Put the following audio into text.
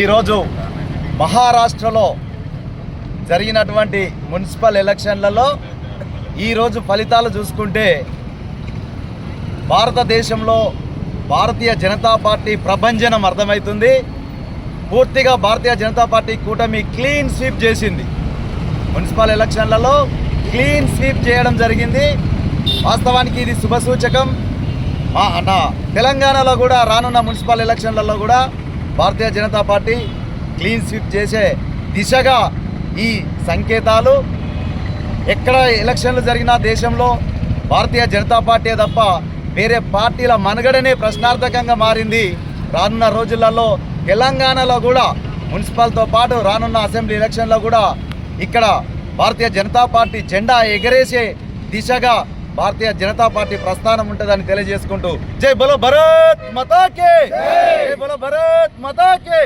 ఈరోజు మహారాష్ట్రలో జరిగినటువంటి మున్సిపల్ ఎలక్షన్లలో ఈరోజు ఫలితాలు చూసుకుంటే భారతదేశంలో భారతీయ జనతా పార్టీ ప్రభంజనం అర్థమవుతుంది. పూర్తిగా భారతీయ జనతా పార్టీ కూటమి క్లీన్ స్వీప్ చేసింది. మున్సిపల్ ఎలక్షన్లలో క్లీన్ స్వీప్ చేయడం జరిగింది. వాస్తవానికి ఇది శుభసూచకం. మా అన్న తెలంగాణలో కూడా రానున్న మున్సిపల్ ఎలక్షన్లలో కూడా Bharatiya Janata party clean sweep చేసే దిశగా ఈ సంకేతాలు. ఎక్కడ ఎలక్షన్లు జరిగినా దేశంలో భారతీయ జనతా పార్టీ తప్ప వేరే పార్టీల మనుగడనే ప్రశ్నార్థకంగా మారింది. రానున్న రోజులలో తెలంగాణలో కూడా మున్సిపల్తో పాటు రానున్న అసెంబ్లీ ఎలక్షన్లో కూడా ఇక్కడ భారతీయ జనతా పార్టీ జెండా ఎగరేసే దిశగా భారతీయ జనతా పార్టీ ప్రస్థానం ఉంటుందని తెలియజేసుకుంటూ. జై బలో భరత్ మతాకే! జై బలో భరత్ మతాకే!